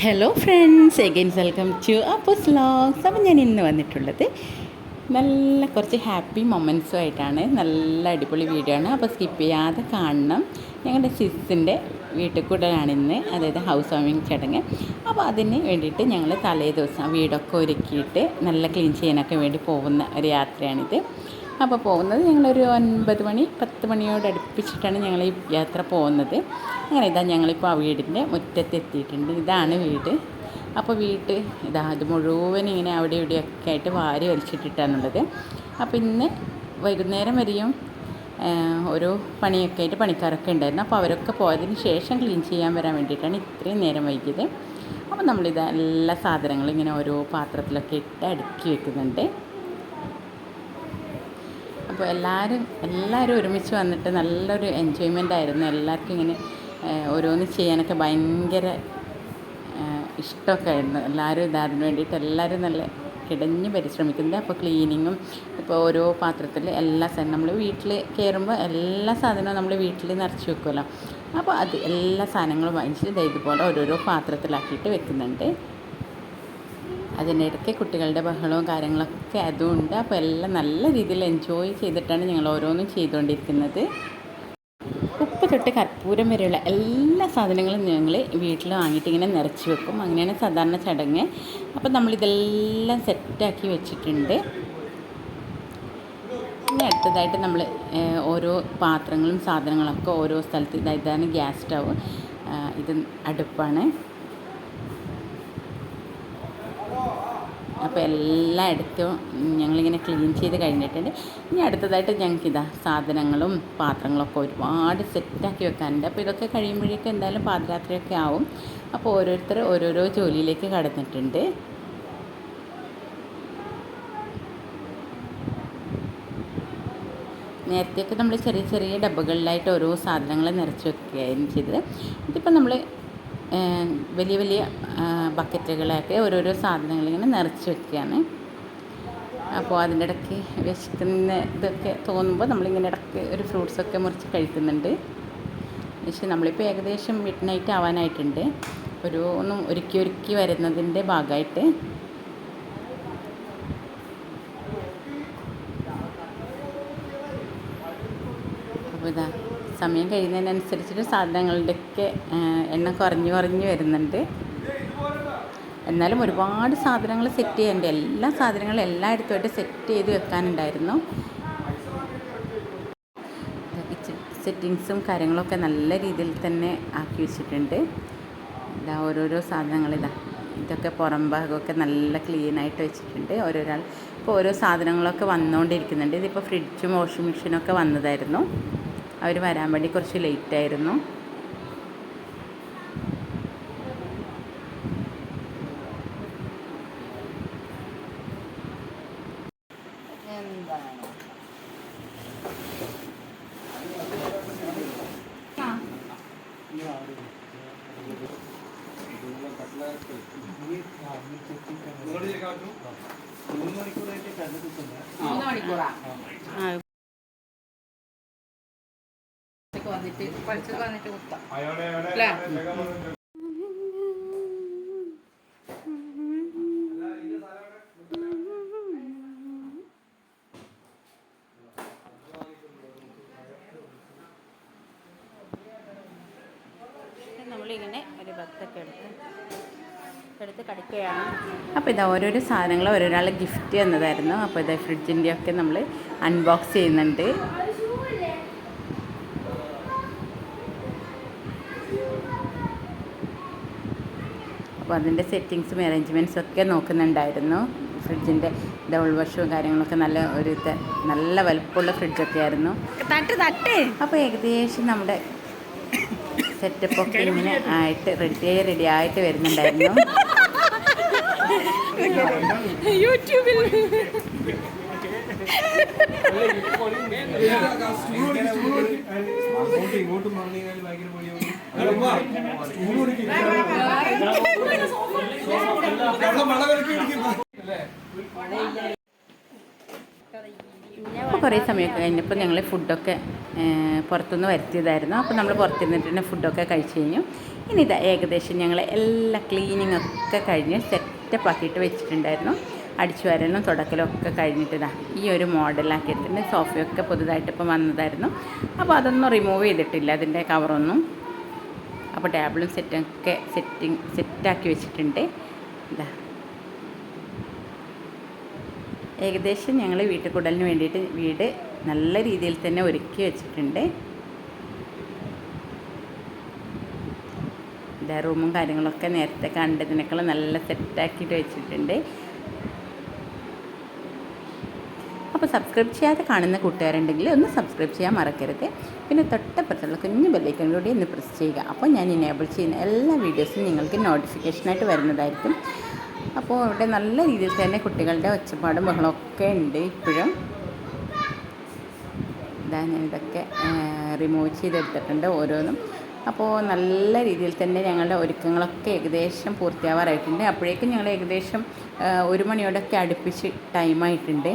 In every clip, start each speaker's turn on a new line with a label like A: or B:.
A: Hello friends again welcome to Appus logs അപ്പം ഞാൻ ഇന്ന് വന്നിട്ടുള്ളത് നല്ല കുറച്ച് ഹാപ്പി മൊമെന്റ്സും ആയിട്ടാണ്. നല്ല അടിപൊളി വീഡിയോ ആണ്. അപ്പോൾ സ്കിപ്പ് ചെയ്യാതെ കാണണം. ഞങ്ങളുടെ സിസിന്റെ വീട്ടിൽ കൂടെയാണ് ഇന്ന്. അതായത് ഹൗസ് വാമിങ് ചടങ്ങ്. അപ്പോൾ അതിന് വേണ്ടിയിട്ട് ഞങ്ങൾ തലേ ദിവസം വീടൊക്കെ ഒരുക്കിയിട്ട് നല്ല ക്ലീൻ ചെയ്യാനൊക്കെ വേണ്ടി പോകുന്ന ഒരു യാത്രയാണിത്. അപ്പോൾ പോകുന്നത് ഞങ്ങളൊരു ഒൻപത് മണി പത്ത് മണിയോട് അടുപ്പിച്ചിട്ടാണ് ഞങ്ങൾ ഈ യാത്ര പോകുന്നത്. അങ്ങനെ ഇതാ ഞങ്ങളിപ്പോൾ ആ വീടിന്റെ മുറ്റത്തെത്തിയിട്ടുണ്ട്. ഇതാണ് വീട്. അപ്പോൾ വീട്ട് ഇതാ അത് മുഴുവൻ ഇങ്ങനെ അവിടെ ഇവിടെയൊക്കെ ആയിട്ട് വാരി വലിച്ചിട്ടിട്ടാണുള്ളത്. അപ്പോൾ ഇന്ന് വൈകുന്നേരം വരെയും ഓരോ പണിയൊക്കെ ആയിട്ട് പണിക്കാരൊക്കെ ഉണ്ടായിരുന്നു. അപ്പോൾ അവരൊക്കെ പോയതിന് ശേഷം ക്ലീൻ ചെയ്യാൻ വരാൻ വേണ്ടിയിട്ടാണ് ഇത്രയും നേരം വൈകിയത്. അപ്പോൾ നമ്മളിത് എല്ലാ സാധനങ്ങളും ഇങ്ങനെ ഓരോ പാത്രത്തിലൊക്കെ ഇട്ട് അടുക്കി വെക്കുന്നുണ്ട്. അപ്പോൾ എല്ലാവരും എല്ലാവരും ഒരുമിച്ച് വന്നിട്ട് നല്ലൊരു എൻജോയ്മെന്റ് ആയിരുന്നു. എല്ലാവർക്കും ഇങ്ങനെ ഓരോന്ന് ചെയ്യാനൊക്കെ ഭയങ്കര ഇഷ്ടമൊക്കെ ആയിരുന്നു എല്ലാവരും ഇതാതിന് വേണ്ടിയിട്ട് എല്ലാവരും നല്ല കിടഞ്ഞ് പരിശ്രമിക്കുന്നത് അപ്പോൾ ക്ലീനിങ്ങും ഇപ്പോൾ ഓരോ പാത്രത്തിൽ എല്ലാ സാധനം നമ്മൾ വീട്ടിൽ കയറുമ്പോൾ എല്ലാ സാധനവും നമ്മൾ വീട്ടിൽ നിറച്ച് വെക്കുമല്ലോ അപ്പോൾ അത് എല്ലാ സാധനങ്ങളും വാങ്ങിച്ചിട്ട് ഇതുപോലെ ഓരോരോ പാത്രത്തിലാക്കിയിട്ട് വെക്കുന്നുണ്ട്. അതിനിടയ്ക്ക് കുട്ടികളുടെ ബഹളവും കാര്യങ്ങളൊക്കെ അതുകൊണ്ട് അപ്പോൾ എല്ലാം നല്ല രീതിയിൽ എൻജോയ് ചെയ്തിട്ടാണ് ഞങ്ങൾ ഓരോന്നും ചെയ്തുകൊണ്ടിരിക്കുന്നത്. ഉപ്പ് തൊട്ട് കർപ്പൂരം വരെയുള്ള എല്ലാ സാധനങ്ങളും ഞങ്ങൾ വീട്ടിൽ വാങ്ങിയിട്ട് ഇങ്ങനെ നിറച്ച് വെക്കും. അങ്ങനെയാണ് സാധാരണ ചടങ്ങ്. അപ്പോൾ നമ്മളിതെല്ലാം സെറ്റാക്കി വെച്ചിട്ടുണ്ട്. ഇനി അടുത്തതായിട്ട് നമ്മൾ ഓരോ പാത്രങ്ങളും സാധനങ്ങളൊക്കെ ഓരോ സ്ഥലത്ത് ഇതായതാണ് ഗ്യാസ് സ്റ്റവ് ഇത് അടുപ്പാണ്. അപ്പോൾ എല്ലാം എല്ലായിടത്തും ഞങ്ങളിങ്ങനെ ക്ലീൻ ചെയ്ത് കഴിഞ്ഞിട്ടുണ്ട്. ഇനി അടുത്തതായിട്ട് ഞങ്ങൾക്ക് ഇതാ സാധനങ്ങളും പാത്രങ്ങളൊക്കെ ഒരുപാട് സെറ്റാക്കി വെക്കാനുണ്ട്. അപ്പോൾ ഇതൊക്കെ കഴിയുമ്പോഴേക്കും എന്തായാലും പാതിരാത്രിയൊക്കെ ആവും. അപ്പോൾ ഓരോരുത്തർ ഓരോരോ ജോലിയിലേക്ക് കടന്നിട്ടുണ്ട്. നേരത്തെയൊക്കെ നമ്മൾ ചെറിയ ചെറിയ ഡബ്ബകളിലായിട്ട് ഓരോ സാധനങ്ങൾ നിറച്ച് വെക്കുകയായിരുന്നു ചെയ്തത്. ഇതിപ്പോൾ നമ്മൾ വലിയ വലിയ ബക്കറ്റുകളൊക്കെ ഓരോരോ സാധനങ്ങൾ ഇങ്ങനെ നിറച്ച് വെക്കുകയാണ്. അപ്പോൾ അതിന്റെ ഇടയ്ക്ക് വിശക്കുന്ന ഇതൊക്കെ തോന്നുമ്പോൾ നമ്മളിങ്ങനെ ഇടയ്ക്ക് ഒരു ഫ്രൂട്ട്സൊക്കെ മുറിച്ച് കഴിക്കുന്നുണ്ട്. പക്ഷേ നമ്മളിപ്പോൾ ഏകദേശം മിഡ് നൈറ്റ് ആവാനായിട്ടുണ്ട്. ഒരു ഒന്നും ഒരുക്കി ഒരുക്കി വരുന്നതിന്റെ ഭാഗമായിട്ട്. അപ്പോൾ ഇതാ. സമയം കഴിയുന്നതിനനുസരിച്ചിട്ട് സാധനങ്ങളുടെയൊക്കെ എണ്ണം കുറഞ്ഞു കുറഞ്ഞു വരുന്നുണ്ട്. എന്നാലും ഒരുപാട് സാധനങ്ങൾ സെറ്റ് ചെയ്യേണ്ട എല്ലാ സാധനങ്ങളും എല്ലായിടത്തുമായിട്ട് സെറ്റ് ചെയ്ത് വെക്കാനുണ്ടായിരുന്നു. സെറ്റിങ്സും കാര്യങ്ങളൊക്കെ നല്ല രീതിയിൽ തന്നെ ആക്കി വെച്ചിട്ടുണ്ട്. ഇതാ ഓരോരോ സാധനങ്ങൾ ഇതാ. ഇതൊക്കെ പുറം ഭാഗമൊക്കെ നല്ല ക്ലീൻ ആയിട്ട് വെച്ചിട്ടുണ്ട്. ഓരോരാൾ ഇപ്പോൾ ഓരോ സാധനങ്ങളൊക്കെ വന്നുകൊണ്ടിരിക്കുന്നുണ്ട്. ഇതിപ്പോൾ ഫ്രിഡ്ജും വാഷിംഗ് മെഷീനൊക്കെ വന്നതായിരുന്നു. അവർ വരാൻ വേണ്ടി കുറച്ച് ലേറ്റ് ആയിരുന്നു വന്നിട്ട് പഠിച്ചത് വന്നിട്ട് കുത്താം. അല്ലേ നമ്മളിങ്ങനെ ഒരു എടുത്ത് എടുത്ത് കടിക്കുകയാണ്. അപ്പോൾ ഇതാ ഓരോരോ സാധനങ്ങൾ ഓരോരാൾ ഗിഫ്റ്റ് തന്നതായിരുന്നു. അപ്പോൾ ഇതാ ഫ്രിഡ്ജിന്റെ ഒക്കെ നമ്മൾ അൺബോക്സ് ചെയ്യുന്നുണ്ട്. അപ്പോൾ അതിന്റെ സെറ്റിങ്സും അറേഞ്ച്മെന്റ്സും ഒക്കെ നോക്കുന്നുണ്ടായിരുന്നു. ഫ്രിഡ്ജിന്റെ ഡബിൾ വാഷും കാര്യങ്ങളൊക്കെ നല്ല ഒരു നല്ല വലുപ്പമുള്ള ഫ്രിഡ്ജൊക്കെ ആയിരുന്നു അപ്പോൾ ഏകദേശം നമ്മുടെ സെറ്റപ്പ് ഒക്കെ ഇങ്ങനെ ആയിട്ട് റെഡി റെഡി ആയിട്ട് വരുന്നുണ്ടായിരുന്നു.
B: യൂട്യൂബിൽ.
C: ഇങ്ങോട്ടും പറഞ്ഞു
A: അപ്പോൾ കുറേ സമയമൊക്കെ കഴിഞ്ഞപ്പോൾ ഞങ്ങൾ ഫുഡൊക്കെ പുറത്തുനിന്ന് വരുത്തിയതായിരുന്നു. അപ്പോൾ നമ്മൾ പുറത്തിരുന്നിട്ട് തന്നെ ഫുഡൊക്കെ കഴിച്ച് കഴിഞ്ഞു. ഇനി ഇതാ ഏകദേശം ഞങ്ങൾ എല്ലാ ക്ലീനിങ്ങൊക്കെ കഴിഞ്ഞ് സെറ്റപ്പ് ആക്കിയിട്ട് വെച്ചിട്ടുണ്ടായിരുന്നു. അടിച്ചു വരലും തുടക്കലും ഒക്കെ ഈ ഒരു മോഡലാക്കി എടുത്തിട്ട് സോഫയൊക്കെ പുതുതായിട്ട് ഇപ്പോൾ വന്നതായിരുന്നു. അപ്പോൾ അതൊന്നും റിമൂവ് ചെയ്തിട്ടില്ല. അതിന്റെ കവറൊന്നും അപ്പോൾ ടേബിളും സെറ്റൊക്കെ സെറ്റിങ് സെറ്റാക്കി വെച്ചിട്ടുണ്ട്. ഇതാ. ഏകദേശം ഞങ്ങൾ വീട്ടിൽ കൂടലിന് വേണ്ടിയിട്ട് വീട് നല്ല രീതിയിൽ തന്നെ ഒരുക്കി വെച്ചിട്ടുണ്ട്. റൂമും കാര്യങ്ങളൊക്കെ നേരത്തെ കണ്ടതിനേക്കാളും നല്ല സെറ്റാക്കിയിട്ട് വെച്ചിട്ടുണ്ട്. അപ്പോൾ സബ്സ്ക്രൈബ് ചെയ്യാതെ കാണുന്ന കൂട്ടുകാരുണ്ടെങ്കിൽ ഒന്ന് സബ്സ്ക്രൈബ് ചെയ്യാൻ മറക്കരുത്. പിന്നെ തൊട്ടപ്പുറത്തുള്ള കുഞ്ഞു ബെല്ലൈക്കൺ ഒന്ന് പ്രസ് ചെയ്യുക. അപ്പോൾ ഞാൻ എനേബിൾ ചെയ്യുന്ന എല്ലാ വീഡിയോസും നിങ്ങൾക്ക് നോട്ടിഫിക്കേഷനായിട്ട് വരുന്നതായിരിക്കും. അപ്പോൾ ഇവിടെ നല്ല രീതിയിൽ തന്നെ കുട്ടികളുടെ ഒച്ചപ്പാടും ബഹളമൊക്കെ ഉണ്ട് ഇപ്പോഴും. ഇതാ ഞാൻ ഇതൊക്കെ റിമൂവ് ചെയ്തെടുത്തിട്ടുണ്ട് ഓരോന്നും. അപ്പോൾ നല്ല രീതിയിൽ തന്നെ ഞങ്ങളുടെ ഒരുക്കങ്ങളൊക്കെ ഏകദേശം പൂർത്തിയാവാറായിട്ടുണ്ട്. അപ്പോഴേക്കും ഞങ്ങൾ ഏകദേശം ഒരു മണിയോടൊക്കെ അടുപ്പിച്ച് ടൈമായിട്ടുണ്ട്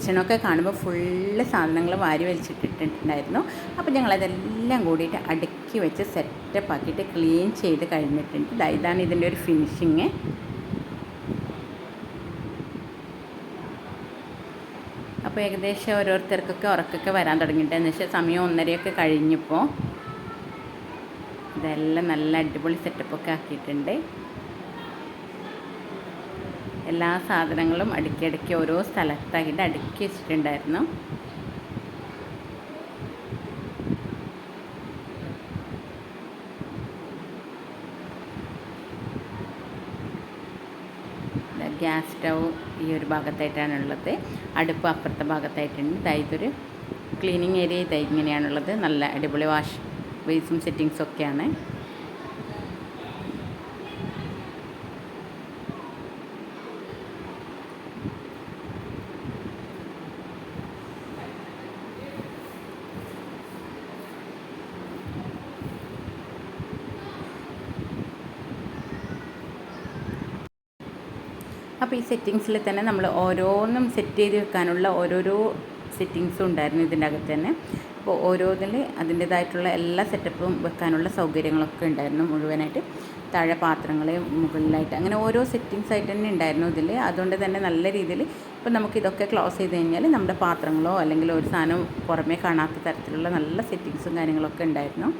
A: കിച്ചണൊക്കെ കാണുമ്പോൾ ഫുള്ള് സാധനങ്ങൾ വാരി വലിച്ചിട്ടിട്ടുണ്ടായിരുന്നു അപ്പോൾ ഞങ്ങളതെല്ലാം കൂടിയിട്ട് അടുക്കി വെച്ച് സെറ്റപ്പ് ആക്കിയിട്ട് ക്ലീൻ ചെയ്ത് കഴിഞ്ഞിട്ടുണ്ട്. ഇതാണ് ഇതിന്റെ ഒരു ഫിനിഷിങ് അപ്പോൾ ഏകദേശം ഓരോരുത്തർക്കൊക്കെ ഉറക്കൊക്കെ വരാൻ തുടങ്ങിയിട്ടുണ്ട്. എന്ന് വെച്ചാൽ സമയം ഒന്നരയൊക്കെ കഴിഞ്ഞപ്പോൾ ഇതെല്ലാം നല്ല അടിപൊളി സെറ്റപ്പൊക്കെ ആക്കിയിട്ടുണ്ട്. എല്ലാ സാധനങ്ങളും അടുക്കി അടുക്കി ഓരോ സ്ഥലത്തായിട്ട് അടുക്കി വെച്ചിട്ടുണ്ടായിരുന്നു. ഗ്യാസ് സ്റ്റൗ ഈ ഒരു ഭാഗത്തായിട്ടാണ് ഉള്ളത് അടുപ്പ് അപ്പുറത്തെ ഭാഗത്തായിട്ടുണ്ട്. ഇതൊരു ക്ലീനിങ് ഏരിയ. ഇതായി ഇങ്ങനെയാണുള്ളത്. നല്ല അടിപൊളി വാഷ് ബേസും സെറ്റിങ്സും ഒക്കെയാണ്. അപ്പോൾ ഈ സെറ്റിങ്സിൽ തന്നെ നമ്മൾ ഓരോന്നും സെറ്റ് ചെയ്ത് വെക്കാനുള്ള ഓരോരോ സെറ്റിങ്സും ഉണ്ടായിരുന്നു ഇതിന്റെ അകത്ത് തന്നെ. അപ്പോൾ ഓരോന്നിൽ അതിന്റേതായിട്ടുള്ള എല്ലാ സെറ്റപ്പും വെക്കാനുള്ള സൗകര്യങ്ങളൊക്കെ ഉണ്ടായിരുന്നു മുഴുവനായിട്ട്. താഴെ പാത്രങ്ങൾ മുകളിലായിട്ട് അങ്ങനെ ഓരോ സെറ്റിങ്സ് ആയിട്ട് തന്നെ ഉണ്ടായിരുന്നു ഇതിൽ അതുകൊണ്ട് തന്നെ നല്ല രീതിയിൽ ഇപ്പോൾ നമുക്ക് ഇതൊക്കെ ക്ലോസ് ചെയ്ത് കഴിഞ്ഞാൽ നമ്മുടെ പാത്രങ്ങളോ അല്ലെങ്കിൽ ഒരു സാധനം പുറമേ കാണാത്ത തരത്തിലുള്ള നല്ല സെറ്റിങ്സും കാര്യങ്ങളൊക്കെ ഉണ്ടായിരുന്നു.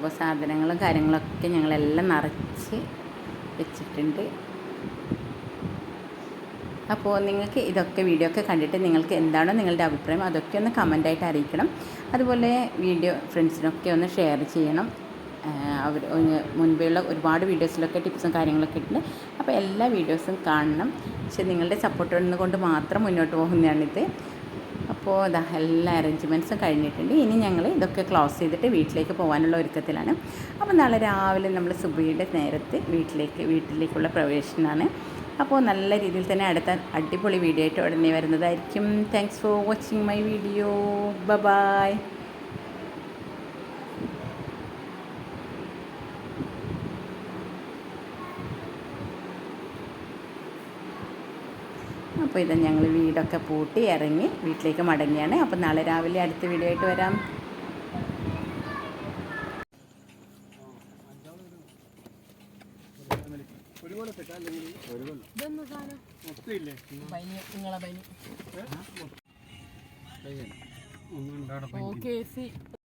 A: അപ്പോൾ സാധനങ്ങളും കാര്യങ്ങളൊക്കെ ഞങ്ങളെല്ലാം നിറച്ച് വെച്ചിട്ടുണ്ട്. അപ്പോൾ നിങ്ങൾക്ക് ഇതൊക്കെ വീഡിയോ ഒക്കെ കണ്ടിട്ട് നിങ്ങൾക്ക് എന്താണോ നിങ്ങളുടെ അഭിപ്രായം അതൊക്കെ ഒന്ന് കമന്റായിട്ട് അറിയിക്കണം. അതുപോലെ വീഡിയോ ഫ്രണ്ട്സിനൊക്കെ ഒന്ന് ഷെയർ ചെയ്യണം. അവർ മുൻപെയുള്ള ഒരുപാട് വീഡിയോസിലൊക്കെ ടിപ്സും കാര്യങ്ങളൊക്കെ ഉണ്ട് അപ്പോൾ എല്ലാ വീഡിയോസും കാണണം. പക്ഷെ നിങ്ങളുടെ സപ്പോർട്ട് കൊണ്ട് മാത്രം മുന്നോട്ട് പോകുന്നതാണിത്. അപ്പോൾ ഇതാ എല്ലാ അറേഞ്ച്മെന്റ്സും കഴിഞ്ഞിട്ടുണ്ട്. ഇനി ഞങ്ങൾ ഇതൊക്കെ ക്ലോസ് ചെയ്തിട്ട് വീട്ടിലേക്ക് പോകാനുള്ള ഒരുക്കത്തിലാണ്. അപ്പോൾ നാളെ രാവിലെ നമ്മൾ സുബിയുടെ നേരത്ത് വീട്ടിലേക്ക് വീട്ടിലേക്കുള്ള പ്രവേശനമാണ്. അപ്പോൾ നല്ല രീതിയിൽ തന്നെ അടുത്ത അടിപൊളി വീഡിയോ ആയിട്ട് ഉടനെ വരുന്നതായിരിക്കും. Thanks for watching my video bye അപ്പോൾ ഇത് ഞങ്ങൾ വീടൊക്കെ പൂട്ടി ഇറങ്ങി വീട്ടിലേക്ക് മടങ്ങിയാണ്. അപ്പോൾ നാളെ രാവിലെ അടുത്ത വീഡിയോ ആയിട്ട് വരാം
B: ഓക്കെ